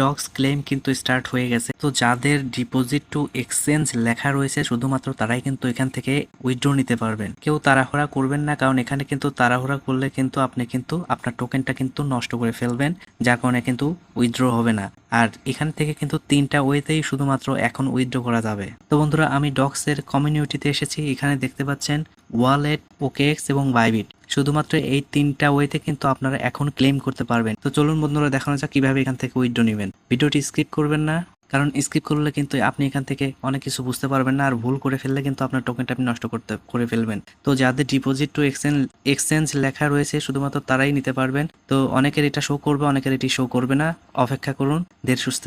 Dogs claim কিন্তু start হয়ে গেছে। তো যাদের ডিপোজিট টু এক্সচেঞ্জ লেখা রয়েছে, শুধুমাত্র তারাই কিন্তু এখান থেকে উইথড্র নিতে পারবেন। কেউ তাড়াহুড়া করবেন না, কারণ এখানে কিন্তু তাড়াহুড়া করলে কিন্তু আপনি কিন্তু আপনার টোকেনটা কিন্তু নষ্ট করে ফেলবেন, যার কারণে কিন্তু উইথড্র হবে না। আর এখান থেকে কিন্তু তিনটা ওয়েতেই শুধুমাত্র এখন উইথড্র করা যাবে। তো বন্ধুরা, আমি ডক্সের কমিউনিটিতে এসেছি, এখানে দেখতে পাচ্ছেন ওয়ালেট ওকেএক্স এবং বাইবিট। শুধুমাত্র এই তিনটা ওয়েতে কিন্তু আপনারা এখন ক্লেম করতে পারবেন। তো চলুন বন্ধুরা, দেখানো যাক কীভাবে এখান থেকে উইথড্র নেবেন। ভিডিওটি স্কিপ করবেন না, কারণ স্কিপ করলে কিন্তু আপনি এখান থেকে অনেক কিছু বুঝতে পারবেন না, আর ভুল করে ফেললে কিন্তু আপনার টোকেনটা আপনি নষ্ট করতে, করে ফেলবেন। তো যাদের ডিপোজিট টু এক্সচেঞ্জ এক্সচেঞ্জ লেখা রয়েছে, শুধুমাত্র তারাই নিতে পারবেন। তো অনেকের এটা শো করবে, অনেকের এটি শো করবে না। অপেক্ষা করুন দেড় সুস্থ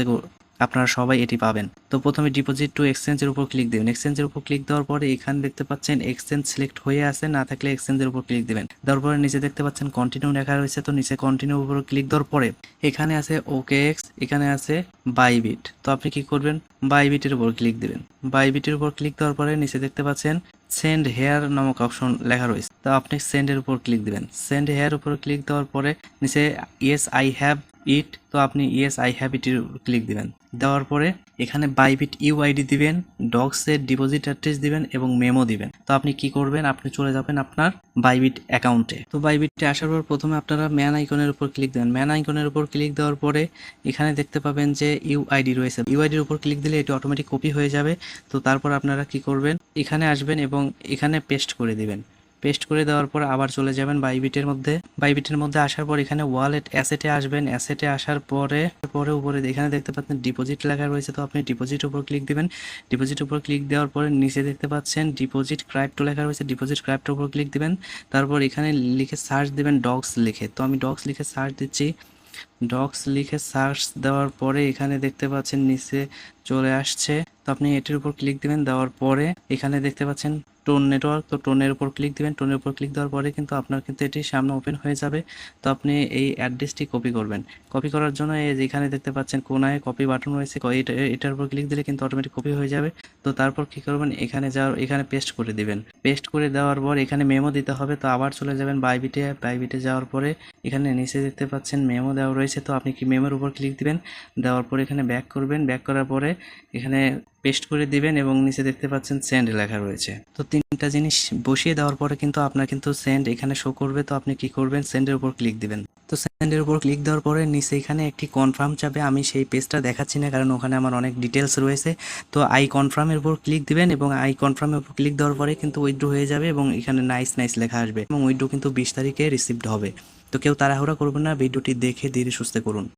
আপনারা সবাই এটি পাবেন। তো প্রথমে ডিপোজিট টু এক্সচেঞ্জের উপর ক্লিক দেবেন। এক্সচেঞ্জের উপর ক্লিক দেওয়ার পরে এখানে দেখতে পাচ্ছেন এক্সচেঞ্জ সিলেক্ট হয়ে আছে, না থাকলে এক্সচেঞ্জের উপর ক্লিক দেবেন। দেওয়ার পরে নিচে দেখতে পাচ্ছেন কন্টিনিউ লেখা রয়েছে, তো নিচে কন্টিনিউ উপর ক্লিক দেওয়ার পরে এখানে আছে ওকে এক্স এখানে আছে বাইবিট তো আপনি কি করবেন? বাইবিটের উপর ক্লিক দেবেন। বাইবিটের উপর ক্লিক দেওয়ার পরে নিচে দেখতে পাচ্ছেন সেন্ড হেয়ার নামক অপশন লেখা রয়েছে। তো আপনি সেন্ডের উপর ক্লিক দিবেন। সেন্ড হেয়ার উপর ক্লিক দেওয়ার পরে নিচে ইয়েস আই হ্যাভ ইট তো আপনি ইয়েস আই হ্যাভ ইটের ক্লিক দিবেন। দেওয়ার পরে এখানে বাইবিট ইউআইডি দিবেন ডগসের ডিপোজিট অ্যাড্রেস দিবেন এবং মেমো দিবেন। তো আপনি কি করবেন? আপনি চলে যাবেন আপনার বাইবিট অ্যাকাউন্টে তো বাইবিটে আসার পর প্রথমে আপনারা ম্যান আইকনের উপর ক্লিক দেবেন ম্যান আইকনের উপর ক্লিক দেওয়ার পরে এখানে দেখতে পাবেন যে ইউআইডি রয়েছে। ইউআইডির উপর ক্লিক দিলে এটি অটোমেটিক কপি হয়ে যাবে। তো তারপর আপনারা কি করবেন? এখানে আসবেন এবং এখানে পেস্ট করে দিবেন। পেস্ট করে দেওয়ার পর আবার চলে যাবেন বাইবিটের মধ্যে। বাইবিটের মধ্যে আসার পর এখানে ওয়ালেট অ্যাসেটে আসবেন। অ্যাসেটে আসার পরে পরে উপরে এখানে দেখতে পাচ্ছেন ডিপোজিট লেখা রয়েছে, তো আপনি ডিপোজিট উপর ক্লিক দিবেন। ডিপোজিট উপর ক্লিক দেওয়ার পরে নিচে দেখতে পাচ্ছেন ডিপোজিট ক্রাইপ্টো লেখা রয়েছে, ডিপোজিট ক্রাইপ্টোর উপর ক্লিক দিবেন। তারপর এখানে লিখে সার্চ দিবেন ডগস লিখে। তো আমি ডগস লিখে সার্চ দিচ্ছি। ডগস লিখে সার্চ দেওয়ার পরে এখানে দেখতে পাচ্ছেন নিচে চলে আসছে। তো আপনি এটির উপর ক্লিক দিবেন, দেওয়ার পরে এখানে দেখতে পাচ্ছেন টোন নেটওয়ার্ক, তো টোনের উপর ক্লিক দিবেন। টোনের উপর ক্লিক দেওয়ার পরে কিন্তু আপনার কিন্তু এটি সামনে ওপেন হয়ে যাবে। তো আপনি এই অ্যাড্রেসটি কপি করবেন। কপি করার জন্য এই যেখানে দেখতে পাচ্ছেন কোনায় কপি বাটন রয়েছে। এটার উপর ক্লিক দিলে কিন্তু অটোমেটিক কপি হয়ে যাবে। তো তারপর কি করবেন? এখানে যাওয়ার, এখানে পেস্ট করে দিবেন। পেস্ট করে দেওয়ার পর এখানে মেমো দিতে হবে। তো আবার চলে যাবেন বাইবিটে বাইবিটে যাওয়ার পরে এখানে নিচে দেখতে পাচ্ছেন মেমো দেওয়া রয়েছে। তো আপনি কি মেমোর উপর ক্লিক দিবেন? দেওয়ার পরে এখানে ব্যাক করবেন। ব্যাক করার পরে এখানে পেস্ট করে দিবেন এবং নিচে দেখতে পাচ্ছেন সেন্ড লেখা রয়েছে। তো তিনটা জিনিস বসিয়ে দেওয়ার পরে কিন্তু আপনার কিন্তু সেন্ড এখানে শো করবে। তো আপনি কি করবেন? সেন্ডের উপর ক্লিক দিবেন। তো সেন্ডের উপর ক্লিক দেওয়ার পরে নিচে এখানে একটি কনফার্ম চাবে আমি সেই পেজটা দেখাচ্ছি না, কারণ ওখানে আমার অনেক ডিটেলস রয়েছে। তো আই কনফার্মের উপর ক্লিক দিবেন এবং আই কনফার্মের উপর ক্লিক দেওয়ার পরে কিন্তু উইথড্র হয়ে যাবে এবং এখানে নাইস নাইস লেখা আসবে এবং উইথড্র কিন্তু বিশ তারিখে রিসিভড হবে। তো কেউ তাড়াহুড়া করবেন না ভিডিওটি দেখে ধীরে সুস্থে করুন।